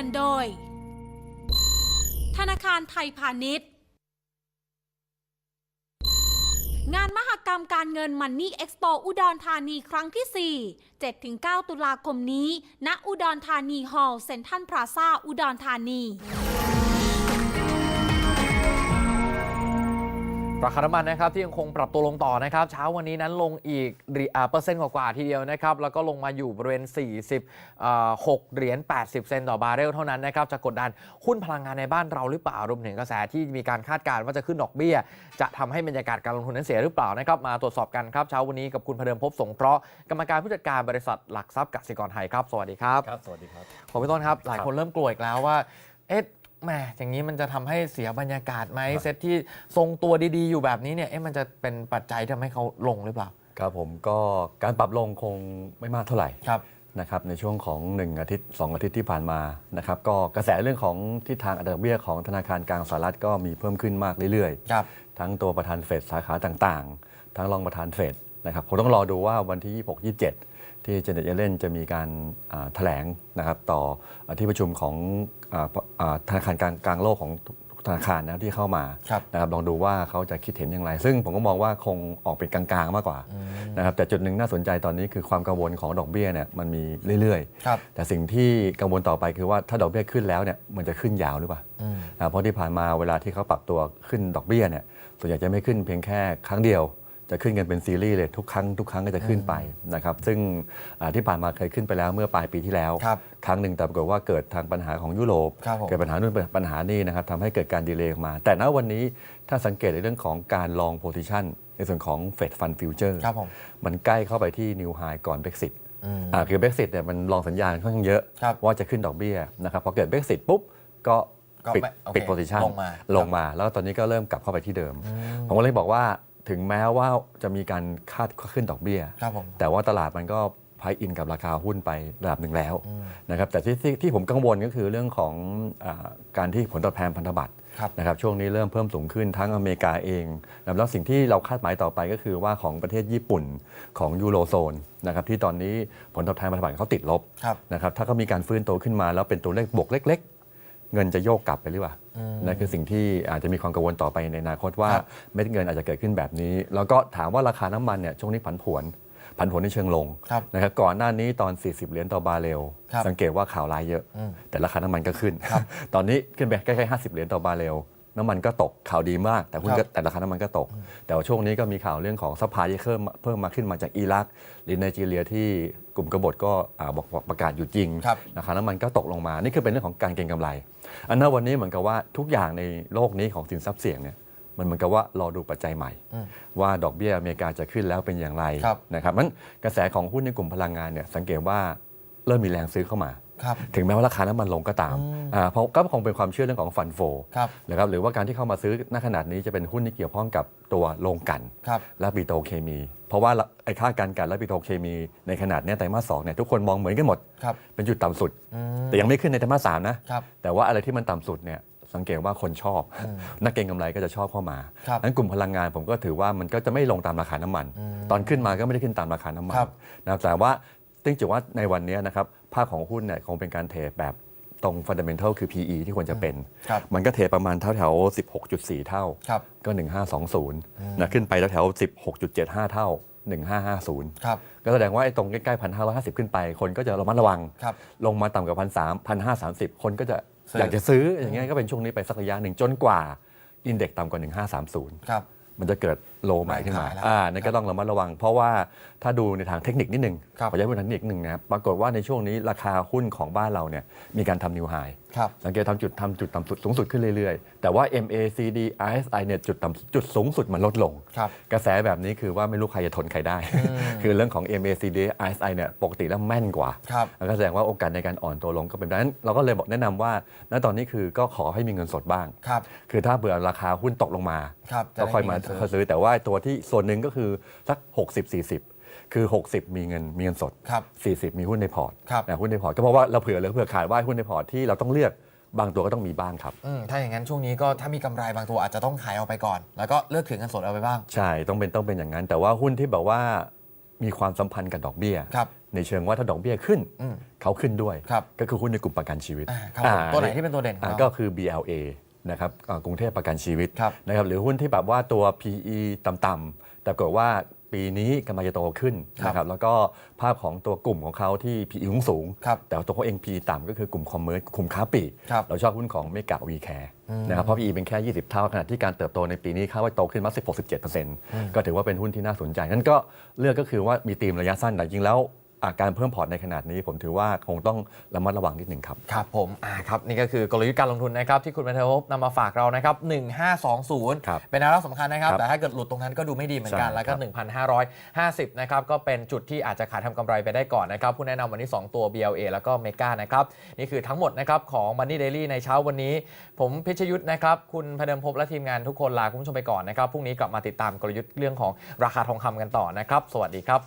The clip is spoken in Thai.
งินโดย ธนาคารไทยพาณิชย์ งานมหกรรมการเงินมันนี่เอ็กซ์โปอุดรธานีครั้งที่ 4 7-9 ตุลาคมนี้ ณ อุดรธานีฮอลล์เซ็นทรัลพลาซาอุดรธานี ราคาน้ำมันนะครับที่ยังคงปรับตัวลงต่อนะครับ เช้าวันนี้นั้นลงอีกรีอ่าเปอร์เซ็นต์กว่าๆทีเดียวนะครับ แล้วก็ลงมาอยู่บริเวณ 46 เหรียญ 80 เซนต์ต่อบาร์เรลเท่านั้นนะครับ จะกดดันหุ้นพลังงานในบ้านเราหรือเปล่ารวมถึงกระแสที่มีการคาดการณ์ว่าจะขึ้นดอกเบี้ย จะทำให้บรรยากาศการลงทุนนั้นเสียหรือเปล่านะครับ มาตรวจสอบกันครับเช้าวันนี้กับคุณพเดิมพบสงเคราะห์กรรมการผู้จัดการบริษัทหลักทรัพย์กสิกรไทยครับสวัสดีครับครับสวัสดีครับขอพี่ต้นครับหลายครับคนเริ่มกลัวอีกแล้วว่าเอ๊ะ แหมอย่างนี้มันจะทำให้เสียบรรยากาศไหมครับเซตที่ทรงตัวดีๆ อยู่แบบนี้เนี่ยเอ๊ะมันจะเป็นปัจจัยที่ทำให้เขาลงหรือเปล่า ครับผมก็การปรับลงคงไม่มากเท่าไหร่ครับนะครับในช่วงของ 1 อาทิตย์ 2 อาทิตย์ที่ผ่านมานะครับก็กระแสเรื่องของทิศทางอัตราดอกเบี้ยของธนาคารกลางสหรัฐก็มีเพิ่มขึ้นมากเรื่อยครับๆทั้งตัวประธานเฟดสาขาต่างๆ ทั้งรองประธานเฟดนะครับผมต้องรอดูว่าวันที่ 26 27 ที่เจเน็ตเยเลนจะมีการอ่าแถลงนะครับต่อที่ประชุมของอาอ่าธนาคารกลางกลางโลกของทุกธนาคารนะที่เข้ามาครับนะครับลองดูว่าเขาจะคิดเห็นอย่างไร ซึ่งผมก็มองว่าคงออกเป็นกลางๆมากกว่านะครับแต่จุดหนึ่งน่าสนใจตอนนี้คือความกังวลของดอกเบี้ยเนี่ยมันมีเรื่อยครับๆแต่สิ่งที่กังวลต่อไปคือว่าถ้าดอกเบี้ยขึ้นแล้วเนี่ยมันจะขึ้นยาวหรือเปล่าอืมอ่าเพราะที่ผ่านมาเวลาที่เขาปรับตัวขึ้นดอกเบี้ยเนี่ยส่วนใหญ่จะไม่ขึ้นเพียงแค่ครั้งเดียว จะขึ้นกันเป็นซีรีส์เลยทุกครั้งทุกครั้งก็จะขึ้นไปนะครับซึ่งอ่าที่ผ่านมาเคยขึ้นไปแล้วเมื่อปลายปีที่แล้ว ครับครั้งหนึ่งแต่ปรากฏว่าเกิดทางปัญหาของยุโรปครับผมเกิดปัญหานู่นปัญหานี่นะครับทำให้เกิดการดีเลย์ออกมา แต่ณวันนี้ถ้าสังเกตในเรื่องของการลองโพซิชันในส่วนของเฟดฟันฟิวเจอร์ครับผมมันใกล้เข้าไปที่นิวไฮก่อนเบ x ซิตอืมอ่าคือเบ x ซิตเนี่ยมันลองสัญญาณค่อนข้างเยอะครับว่าจะขึ้นดอกเบี้ยนะครับพอเกิดเบ x ซิตปุ๊บก็ก็ปิดไม่โอเคปิดโพซิชันลงมาลงมา แล้วตอนนี้ก็เริ่มกลับเข้าไปที่เดิมอืมผมก็เลยบอกว่า ถึงแม้ว่าจะมีการคาดขึ้นดอกเบี้ย ครับผม แต่ว่าตลาดมันก็พายอินกับราคาหุ้นไประดับหนึ่งแล้วอืมนะครับแต่ที่ที่ที่ผมกังวลก็คือเรื่องของอาการที่ผลตอบแทนพันธบัตรครับนะครับช่วงนี้เริ่มเพิ่มสูงขึ้นทั้งอเมริกาเองนะครับแล้วสิ่งที่เราคาดหมายต่อไปก็คือว่าของประเทศญี่ปุ่นของยูโรโซนนะครับที่ตอนนี้ผลตอบแทนพันธบัตรเขาติดลบครับ นะครับถ้าเขามีการฟื้นตัวขึ้นมาแล้วเป็นตัวเลขบวกเล็ก ๆ เงินจะโยกกลับไปหรือเปล่าอืมนั่นคือสิ่งที่อาจจะมีความกังวลต่อไปในอนาคตว่าครับเม็ดเงินอาจจะเกิดขึ้นแบบนี้ แล้วก็ถามว่าราคาน้ำมันเนี่ยช่วงนี้ผันผวนผันผวนในเชิงลงครับนะครับก่อนหน้านี้ตอน 40 เหรียญต่อบาร์เรลครับสังเกตว่าข่าวร้ายเยอะอืมแต่ราคาน้ำมันก็ขึ้นครับตอนนี้ขึ้นไปใกล้ๆ50 เหรียญต่อบาร์เรล น้ำมันก็ตกข่าวดีมาก แต่หุ้นครัก็บแต่ราคาน้ำมันก็ตก แต่ว่าช่วงนี้ก็มีข่าวเรื่องของซัพพลายที่เพิ่มเพิ่มมาขึ้นมาจากอิรักหรือไนจีเรียที่กลุ่มกบฏก็อ่าบอกบอกประกาศอยู่จริงครับราคาน้ำมันก็ตกลงมา นี่คือเป็นเรื่องของการเก็งกำไร อันนั้นวันนี้เหมือนกับว่าทุกอย่างในโลกนี้ของสินทรัพย์เสี่ยงเนี่ยมันเหมือนกับว่ารอดูปัจจัยใหม่อืมว่าดอกเบี้ยอเมริกาจะขึ้นแล้วเป็นอย่างไรครับนะครับมันกระแสของหุ้นในกลุ่มพลังงานเนี่ยสังเกตว่าเริ่มมีแรงซื้อเข้ามาครับ ถึงแม้ว่าราคาน้ำมันลงก็ตามอืมอ่าเพราะก็คงเป็นความเชื่อเรื่องของฟันโฟครับนะครับหรือว่าการที่เข้ามาซื้อณขนาดนี้จะเป็นหุ้นที่เกี่ยวข้องกับตัวโรงกลันครับและปิโตรเคมี เพราะว่าไอ้ค่าการกลันและปิโตรเคมีในขนาดเนี้ยไตรมาสสองเนี่ยทุกคนมองเหมือนกันหมดครับเป็นจุดต่ำสุดอืมแต่ยังไม่ขึ้นในไตรมาสสามนะครับแต่ว่าอะไรที่มันต่ำสุดเนี่ยสังเกตว่าคนชอบอืมนักเก็งกำไรก็จะชอบเข้ามาครับนั้นกลุ่มพลังงานผมก็ถือว่ามันก็จะไม่ลงตามราคาน้ำมันอืมตอนขึ้นมาก็ไม่ได้ขึ้นตามราคาน้ำมันครับนะครับแต่ว่า ตึงจุดว่าในวันนี้นะครับภาพของหุ้นเนี่ยคงเป็นการเทรดแบบตรงฟันเดเมนทัลคือ PE ที่ควรจะเป็น ครับมันก็เทรดประมาณแถวแถวๆ16.4 เท่า ครับก็ 1520นะขึ้นไปแถวแถวๆ16.75 เท่า 1550 ครับ ก็แสดงว่าไอ้ตรงใกล้ๆ1,550ขึ้นไป คนก็จะระมัดระวัง ครับ ลงมาต่ำกว่าพันสามพันห้าสามสิบคนก็จะซื้ออยอากจะซื้ออย่างเงี้ยก็เป็นช่วงนี้ไปสักระยะหนึ่งจนกว่าอินเด็กซ์ต่ำกว่า 1530 ครับ มันจะเกิด โลใหม่ขึ้นมาขายแล้วอ่านั่นก็ต้องระมัดระวัง เพราะว่าถ้าดูในทางเทคนิคนิดนึงครับขอย้ายไปทางเทคนิคหนึ่งนะครับปรากฏว่าในช่วงนี้ราคาหุ้นของบ้านเราเนี่ยมีการทำนิวไฮครับสังเกตทำจุดทำจุดต่ำสุดสูงสุดขึ้นเรื่อยๆ แต่ว่า MACD RSI เนี่ยจุดต่ำจุดสูงสุดมันลดลงครับกระแสแบบนี้คือว่าไม่รู้ใครจะทนใครได้ คือเรื่องของ MACD RSI เนี่ยปกติแล้วแม่นกว่าครับแล้วก็แสดงว่าโอกาสในการอ่อนตัวลงก็เป็นไปได้นั้นเราก็เลยบอกแนะนำว่าณตอนนี้คือก็ขอให้มีเงินสดบ้างครับคือถ้าเบื่อราคาหุ้นตกลงมาครับจะก็ได้ค่อยมาเงินซื้อเข้าซื้อแต่ว่าตัวที่ส่วนหนึ่งก็คือสัก 60 40 คือ 60 มีเงินมีเงินสด ครับ40 มีหุ้นในพอร์ตครับนะหุ้นในพอร์ตก็เพราะว่าเราเผื่อเหลยเผื่อขาดว่าหุ้นในพอร์ตที่เราต้องเลือกบางตัวก็ต้องมีบ้างครับ อืมถ้าอย่างนั้นช่วงนี้ก็ถ้ามีกำไรบางตัวอาจจะต้องขายเอาไปก่อน แล้วก็เลือกถือเงินสดเอาไปบ้าง ใช่ต้องเป็นต้องเป็นอย่างนั้น แต่ว่าหุ้นที่แบบว่ามีความสัมพันธ์กับดอกเบี้ย ครับในเชิงว่าถ้าดอกเบี้ยขึ้น อืมเขาขึ้นด้วย ครับก็คือหุ้นในกลุ่มประกันชีวิตอ่าครับอ่าตัวไหนที่เป็นตัวเด่นของอ่าเรา ก็คือ BLA นะครับอ่ากรุงเทพประกันชีวิตครับ นะครับหรือหุ้นที่แบบว่าตัว PE ต่ำๆแต่ปรากฏว่าปีนี้กำลังจะโตขึ้นครับนะครับแล้วก็ภาพของตัวกลุ่มของเขาที่ PE สูงๆครับแต่ว่าตัวเขาเอง PE ต่ำก็คือกลุ่มคอมเมอร์สกลุ่มค้าปลีกครับ เราชอบหุ้นของเมกะวีแคร์นะครับเพราะ PE เป็นแค่ 20 เท่าขณะที่การเติบโตในปีนี้คาดว่าโตขึ้นมา16-17%ก็ถือว่าเป็นหุ้นที่น่าสนใจนั้นก็เลือกก็คือว่ามีธีมระยะสั้นแต่จริงแล้วอ่า การเพิ่มพอร์ตในขนาดนี้ ผมถือว่าคงต้องระมัดระวังนิดหนึ่งครับ ครับผมอ่าครับนี่ก็คือกลยุทธ์การลงทุนนะครับที่คุณบันเทพนำมาฝากเรานะครับ1520 ครับเป็นแนวรับสำคัญนะครับครับแต่ถ้าเกิดหลุดตรงนั้นก็ดูไม่ดีเหมือนกันใช่แล้วก็ครับ1,550 นะครับก็เป็นจุดที่อาจจะขายทำกำไรไปได้ก่อนนะครับผู้แนะนำวันนี้ 2 ตัว BLA แล้วก็เมกานะครับนี่คือทั้งหมดนะครับของ Money Daily ในเช้าวันนี้ ผมพิชยุทธ์นะครับคุณพเดิมภพและทีมงานทุกคนลาคุณผู้ชมไปก่อนนะครับพรุ่งนี้กลับมาติดตามกลยุทธ์เรื่องของราคาทองคำกันต่อนะครับ สวัสดีครับ